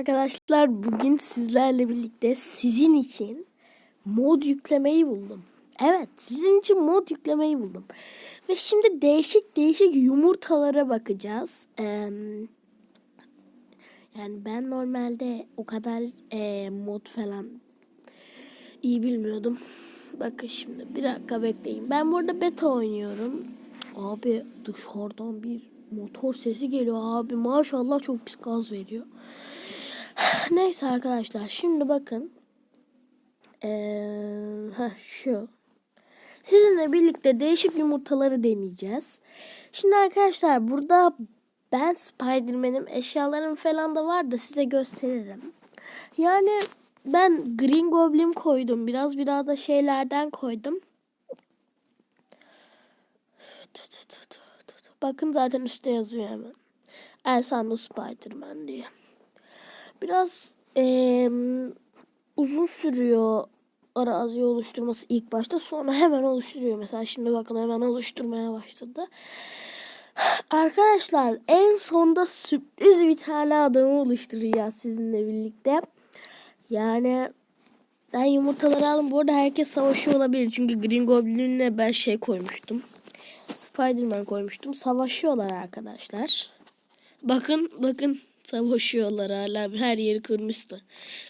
arkadaşlar bugün sizlerle birlikte sizin için mod yüklemeyi buldum. Evet sizin için mod yüklemeyi buldum. Ve şimdi değişik değişik yumurtalara bakacağız. Ee, yani ben normalde o kadar e, mod falan iyi bilmiyordum. Bakın şimdi bir dakika bekleyin. Ben burada beta oynuyorum. Abi dışarıdan bir motor sesi geliyor abi. Maşallah çok pis gaz veriyor. Neyse arkadaşlar şimdi bakın. Ee, heh, şu. Sizinle birlikte değişik yumurtaları deneyeceğiz. Şimdi arkadaşlar burada ben Spiderman'im eşyalarım falan da var da size gösteririm. Yani ben Green Goblin koydum. Biraz biraz da şeylerden koydum. Bakın zaten üstte yazıyor hemen. Ersando Spiderman diye. Biraz eee, uzun sürüyor arazi oluşturması ilk başta. Sonra hemen oluşturuyor. Mesela şimdi bakın hemen oluşturmaya başladı. Arkadaşlar en sonda sürpriz bir tane adamı oluşturacağız sizinle birlikte. Yani ben yumurtaları aldım. Bu arada herkes savaşıyor olabilir. Çünkü Green Goblin'le ben şey koymuştum. Spiderman koymuştum. Savaşıyorlar arkadaşlar. Bakın bakın savaşıyorlar hala. Her yeri kırmıştı.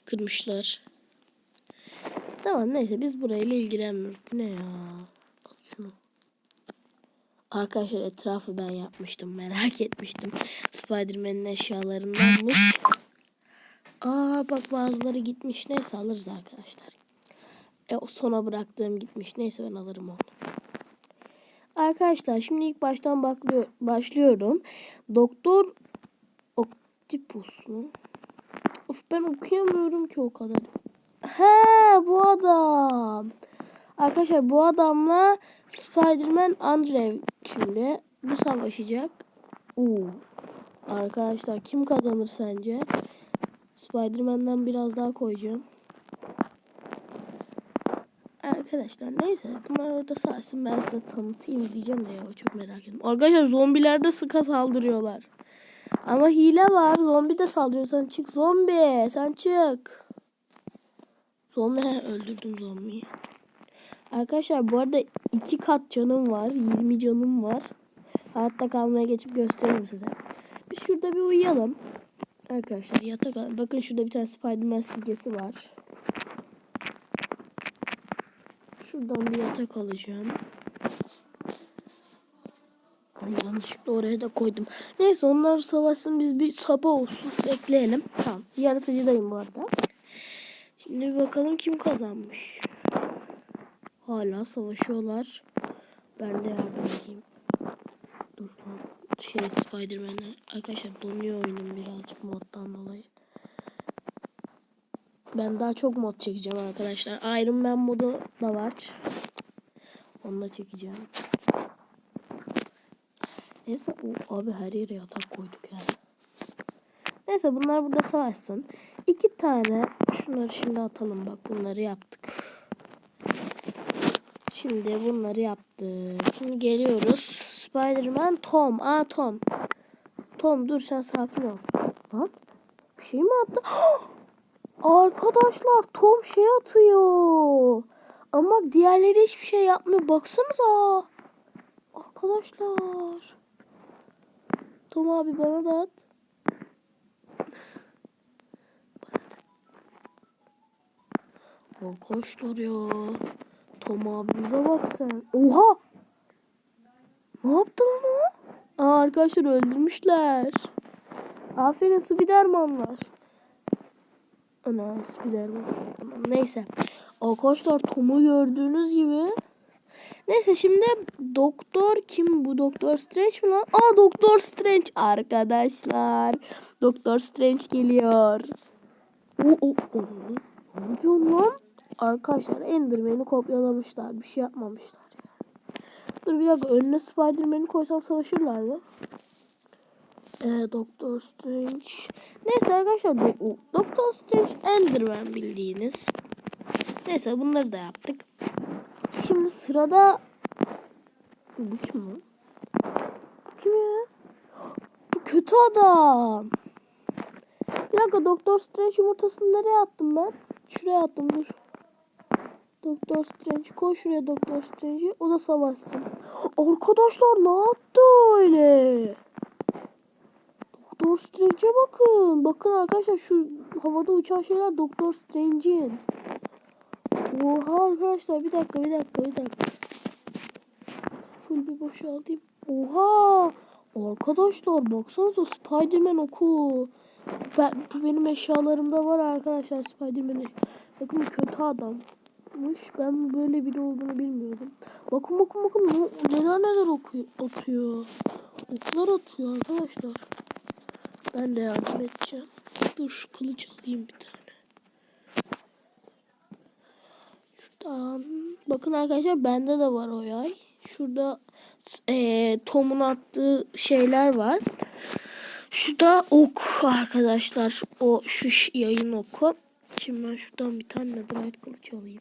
Kırmışlar. Tamam neyse biz burayla ilgilenmiyoruz. Bu ne ya? Şunu. Arkadaşlar etrafı ben yapmıştım. Merak etmiştim. Spiderman'in eşyalarındanmış. Aa bak bazıları gitmiş. Neyse alırız arkadaşlar. E o sona bıraktığım gitmiş. Neyse ben alırım onu. Arkadaşlar şimdi ilk baştan başlıyorum. Doktor Mu? Of ben okuyamıyorum ki o kadar. He bu adam. Arkadaşlar bu adamla Spiderman Andrew şimdi bu savaşacak. Oo. Arkadaşlar kim kazanır sence? Spiderman'dan biraz daha koyacağım. Arkadaşlar neyse bunlar orada sağsın ben size tanıtayım diyeceğim de ya çok merak ettim. Arkadaşlar zombiler de sıka saldırıyorlar. Ama hile var zombi de saldırıyor sen çık zombi sen çık. Zombi öldürdüm zombiyi. Arkadaşlar bu arada iki kat canım var 20 canım var. Hayatta kalmaya geçip göstereyim size. Biz şurada bir uyuyalım. Arkadaşlar yatak bakın şurada bir tane Spiderman simgesi var. Şuradan bir yatak alacağım. Ay yanlışlıkla oraya da koydum. Neyse onlar savaşsın biz bir sabah olsun bekleyelim. Tamam yaratıcıdayım bu arada. Şimdi bakalım kim kazanmış. Hala savaşıyorlar. Ben de yardım edeyim. Dur lan. Şey Spiderman'e. Arkadaşlar donuyor oyunum birazcık moddan dolayı. Ben daha çok mod çekeceğim arkadaşlar. Iron Man modu da var. Onu da çekeceğim. Neyse o abi her yere yatak koyduk yani. Neyse bunlar burada savaşsın. İki tane şunları şimdi atalım bak bunları yaptık. Şimdi bunları yaptık. Şimdi geliyoruz. Spiderman Tom. Aa Tom. Tom dur sen sakin ol. Lan bir şey mi attı? Arkadaşlar Tom şey atıyor. Ama diğerleri hiçbir şey yapmıyor. Baksanıza. Arkadaşlar. Tom abi bana da at. Arkadaşlar ya. Tom abimize bak sen. Oha. Ne yaptı lan o? Aa, arkadaşlar öldürmüşler. Aferin Spidermanlar. Ana Spiderman. Neyse. Arkadaşlar Tom'u gördüğünüz gibi. Neyse şimdi doktor kim bu doktor Strange mi lan? Aa doktor Strange arkadaşlar. Doktor Strange geliyor. Oo, oo, oo. Ne yapıyorsun lan? Arkadaşlar Enderman'i kopyalamışlar. Bir şey yapmamışlar. Dur bir dakika önüne Spiderman'i koysam savaşırlar mı? Ee, Doktor Strange. Neyse arkadaşlar Do- Doktor Strange Enderman bildiğiniz. Neyse bunları da yaptık. Şimdi sırada bu kim? Bu kim ya? Bu kötü adam. Bir dakika Doktor Strange yumurtasını nereye attım ben? Şuraya attım dur. Doktor Strange koy şuraya Doktor Strange'i. O da savaşsın. Arkadaşlar ne yaptı öyle? Doktor Strange'e bakın. Bakın arkadaşlar şu havada uçan şeyler Doktor Strange'in. Oha arkadaşlar bir dakika bir dakika bir dakika. Full bir boşaltayım. Oha! Arkadaşlar baksanıza Spiderman oku. Ben, bu benim eşyalarımda var arkadaşlar Spiderman'i. Bakın kötü adammış. Ben böyle biri olduğunu bilmiyordum. Bakın bakın bakın ne- neler neler okuyor, atıyor. Oklar atıyor arkadaşlar. Ben de yardım edeceğim. Dur şu kılıç alayım bir tane. Şuradan. Bakın arkadaşlar bende de var o yay. Şurada eee Tom'un attığı şeyler var. Şurada ok arkadaşlar. O şu yayın oku. Şimdi ben şuradan bir tane netherite kılıç alayım.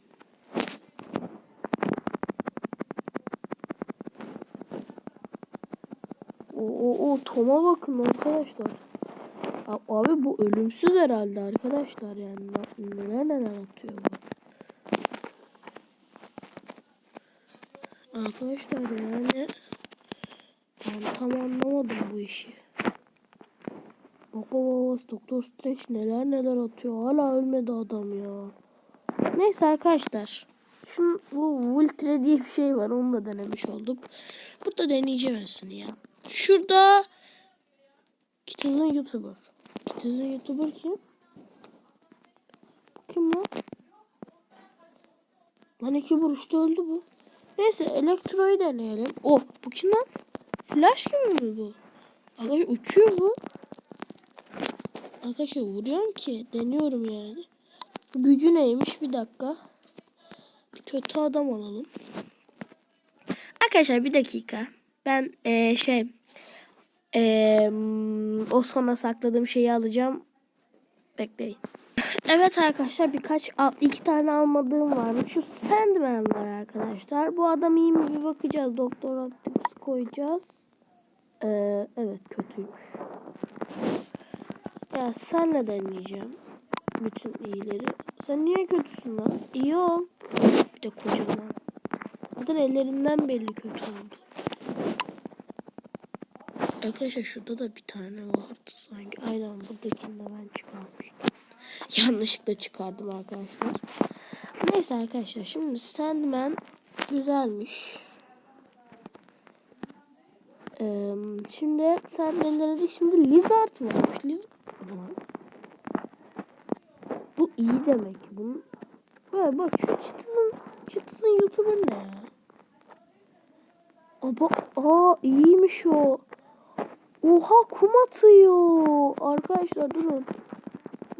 O, o, o Tom'a bakın arkadaşlar. Abi bu ölümsüz herhalde arkadaşlar yani. Ne- Neler neler atıyor bu. Arkadaşlar yani ben tam anlamadım bu işi. Baba babası Doktor Strange neler neler atıyor. Hala ölmedi adam ya. Neyse arkadaşlar. Şu bu Ultra diye bir şey var. Onu da denemiş olduk. Bu da deneyeceğim ya. Şurada Kitaz'ın YouTuber. Kitaz'ın YouTuber kim? Bu kim lan? Lan iki vuruşta öldü bu. Neyse elektroyu deneyelim. Oh bu kim lan? Flash gibi mi bu? Arkadaşlar uçuyor bu. Arkadaşlar vuruyorum ki. Deniyorum yani. Gücü neymiş bir dakika. Bir kötü adam alalım. Arkadaşlar bir dakika. Ben eee, şey eee, o sona sakladığım şeyi alacağım. Bekleyin. Evet arkadaşlar birkaç iki tane almadığım varmış. Şu Sandman var arkadaşlar. Bu adam iyi mi bir bakacağız. Doktor Optimus koyacağız. Ee, evet kötüymüş. Ya sen ne deneyeceğim? Bütün iyileri. Sen niye kötüsün lan? İyi ol. Bir de kocaman. Zaten ellerinden belli kötü oldu. Arkadaşlar şurada da bir tane vardı sanki. Aynen buradakini de ben çıkarmıştım. Yanlışlıkla çıkardım arkadaşlar. Neyse arkadaşlar şimdi Sandman güzelmiş. Ee, şimdi Sandman denedik. Şimdi Lizard varmış. Liz. Bu iyi demek ki. Bunun... Böyle bak şu çıtızın, çıtızın YouTuber ne ya? Aba, aa iyiymiş o. Oha kum atıyor. Arkadaşlar durun.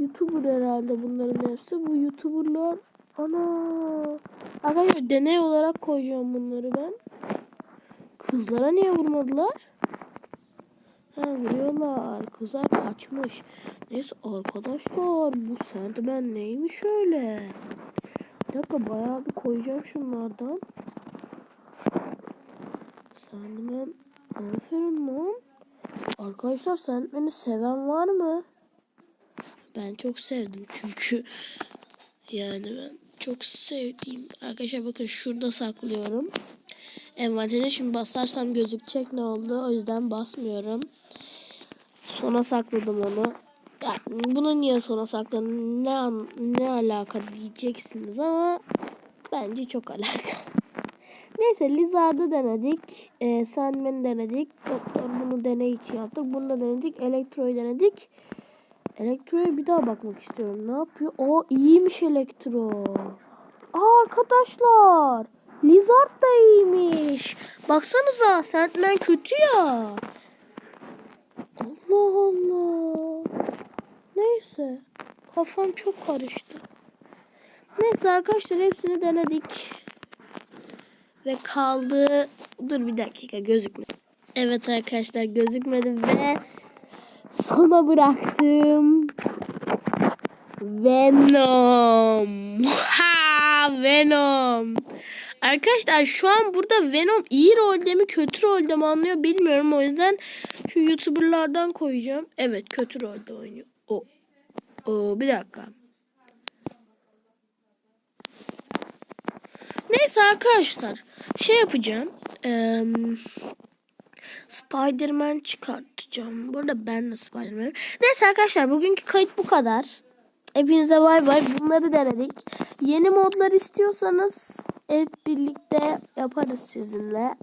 YouTuber herhalde bunların hepsi. Bu YouTuber'lar ana. Arkadaşlar deney olarak koyacağım bunları ben. Kızlara niye vurmadılar? Ha vuruyorlar. Kızlar kaçmış. Neyse arkadaşlar bu Sandman neymiş öyle? Bir dakika bayağı bir koyacağım şunlardan. Sandman aferin lan. Arkadaşlar Sandman'i seven var mı? Ben çok sevdim çünkü yani ben çok sevdiğim. Arkadaşlar bakın şurada saklıyorum. Envantere şimdi basarsam gözükecek ne oldu. O yüzden basmıyorum. Sona sakladım onu. Ya, bunu niye sona sakladım? Ne, ne alaka diyeceksiniz ama bence çok alaka. Neyse Lizard'ı denedik. E, Sandman'i denedik. Doktor bunu deney için yaptık. Bunu da denedik. Elektro'yu denedik. Elektro'ya bir daha bakmak istiyorum. Ne yapıyor? O iyiymiş Elektro. Aa arkadaşlar. Lizard da iyiymiş. Baksanıza Sandman kötü ya. Allah Allah. Neyse. Kafam çok karıştı. Neyse arkadaşlar hepsini denedik. Ve kaldı. Dur bir dakika gözükmedi. Evet arkadaşlar gözükmedi ve sona bıraktım. Venom. Ha Venom. Arkadaşlar şu an burada Venom iyi rolde mi kötü rolde mi anlıyor bilmiyorum. O yüzden şu YouTuber'lardan koyacağım. Evet kötü rolde oynuyor. O Oo, bir dakika. Neyse arkadaşlar. Şey yapacağım. Eee Spider-Man çıkartacağım. Burada ben de Spider-Man. Neyse arkadaşlar bugünkü kayıt bu kadar. Hepinize bay bay. Bunları denedik. Yeni modlar istiyorsanız hep birlikte yaparız sizinle.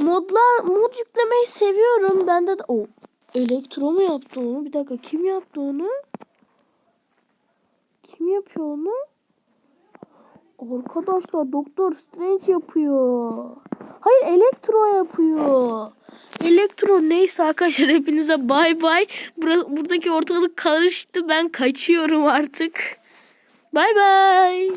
Modlar mod yüklemeyi seviyorum. Bende de o elektro mu yaptı onu? Bir dakika kim yaptı onu? Kim yapıyor onu? Arkadaşlar Doktor Strange yapıyor. Hayır Elektro yapıyor. Elektro neyse arkadaşlar hepinize bay bay. Bura- Buradaki ortalık karıştı. Ben kaçıyorum artık. Bay bay.